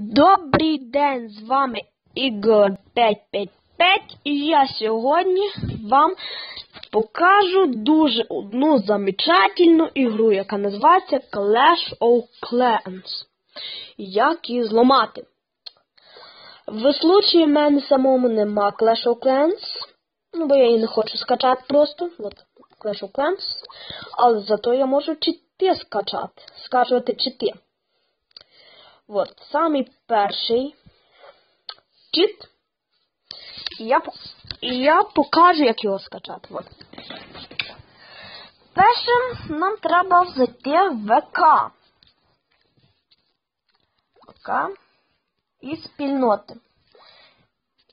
Добрий день, з вами Ігор 555 і я сьогодні вам покажу дуже одну замечательну ігру, яка називається Clash of Clans. Як її зламати. В случаї в мене самому нема Clash of Clans, ну бо я її не хочу скачати просто. От, Clash of Clans. Але зато я можу чити скачати. Скачувати чити. От, самий перший чит. І я, і я покажу, як його скачати. От. Першим нам треба зайти в ВК. ВК і спільноти.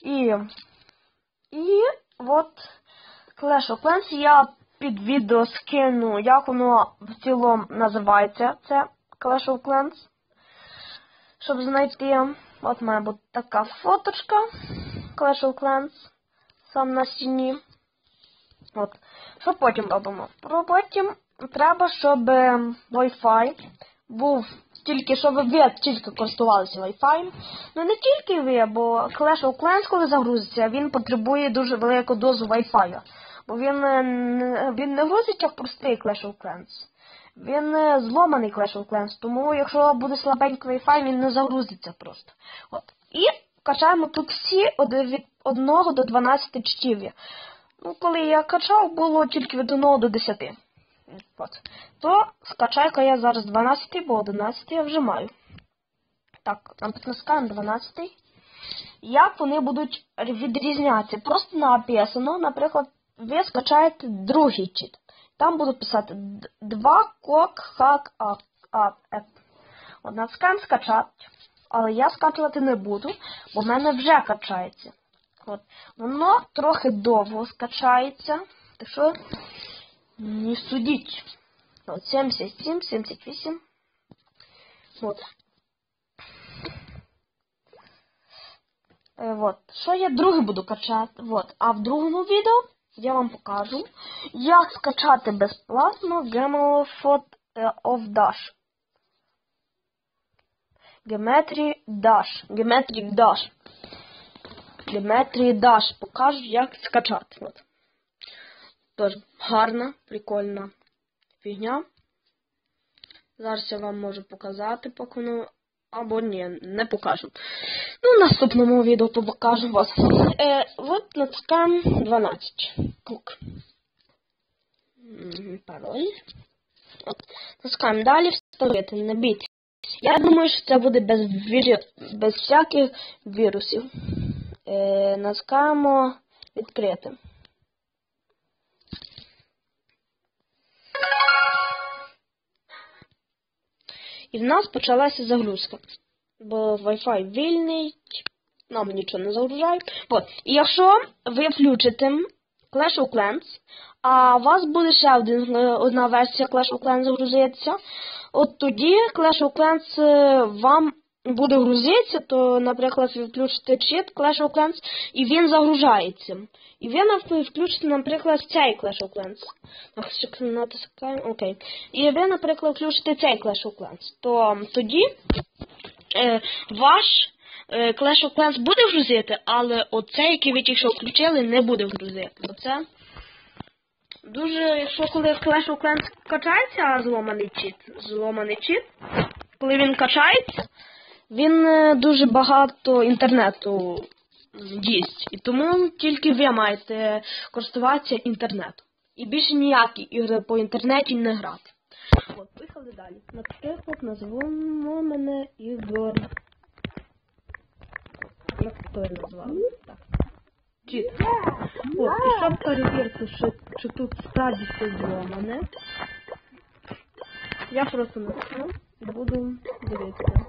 І, і от Clash of Clans я під відео скину, як воно в цілому називається. Це Clash of Clans щоб знайти. От має бути така фоточка Clash of Clans сам на стіні. От. Що потім робимо? Потім треба, щоб Wi-Fi був тільки, щоб ви тільки користувалися Wi-Fi. Ну не тільки ви, бо Clash of Clans, коли загрузиться, він потребує дуже велику дозу Wi-Fi. Бо він, він не грузить як простий Clash of Clans. Він зломаний Clash of Clans, тому якщо буде слабенький Wi-Fi, він не загрузиться просто. От. І качаємо тут всі від 1 до 12 чтів. Ну, коли я качав, було тільки від 1 до 10. От. То скачай-ка я зараз 12, бо 11 я вже маю. Так, нам натискаємо 12. Як вони будуть відрізнятися? Просто написано, наприклад, ви скачаєте другий чит. Там буду писати два кок хак ап ап От натискаємо скачати. Але я скачувати не буду, бо в мене вже качається. От. Воно трохи довго скачається. Так що не судіть. От 77, 78. От. Е, от. Що я другий буду качати? От. А в другому відео я вам покажу, як скачати безплатно Gemalfot of Dash. Geometry Dash. Geometry Dash. Geometry Dash. Покажу, як скачати. От. Тож, гарна, прикольна фігня. Зараз я вам можу показати, поки воно або ні, не покажу. Ну, в наступному відео покажу вас. Е, От натискаємо 12. Кук. Пароль. От. Натискаємо далі, вставити, не бійтесь. Я думаю, що це буде без віру... без всяких вірусів. Е, Натискаємо відкрити. І в нас почалася загрузка. Бо Wi-Fi вільний, нам нічого не загружає. От. І якщо ви включите Clash of Clans, а у вас буде ще один, одна версія Clash of Clans загрузитися, от тоді Clash of Clans вам буде грузитися, то, наприклад, ви включите чит Clash of Clans, і він загружається. І ви включите, наприклад, цей Clash of Clans. Окей. І ви, наприклад, включите цей Clash of Clans, то тоді е, ваш е, Clash of Clans буде грузити, але оцей, який ви тільки що включили, не буде грузити. Оце дуже, якщо коли Clash of Clans качається зломаний чит, зломаний чит, коли він качається, він е, дуже багато інтернету їсть. І тому тільки ви маєте користуватися інтернетом. І більше ніякі ігри по інтернеті не грати. От, поїхали далі. Наприклад, назвемо мене Ігор. Як хто назвав? Так. Чіт. От, і щоб перевірити, що, що тут справді все зломане. Я просто напишу і буду дивитися.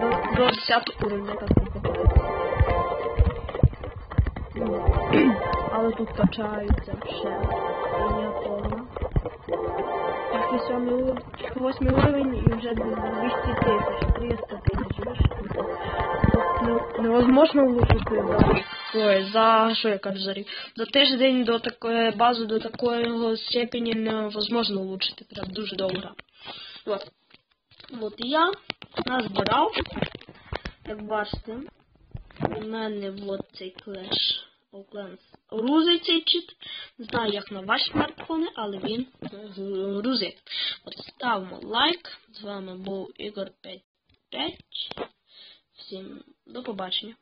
До, до 10 уровня, як це качається. Але тут качаються ще. Я повна. Тільки 7 уровень, 8 уровень і вже 200 тисяч, 300 тисяч. Невозможно влучити ой, за, що я кажу, за рік. За тиждень до такої бази, до такої степені невозможно влучити. Прям дуже довго. Вот. Вот я назбирав Як бачите, у мене от цей Clash of Чит. Не знаю, як на ваші смартфони, але він грузить. От ставимо лайк. З вами був Ігор 55. Всім до побачення.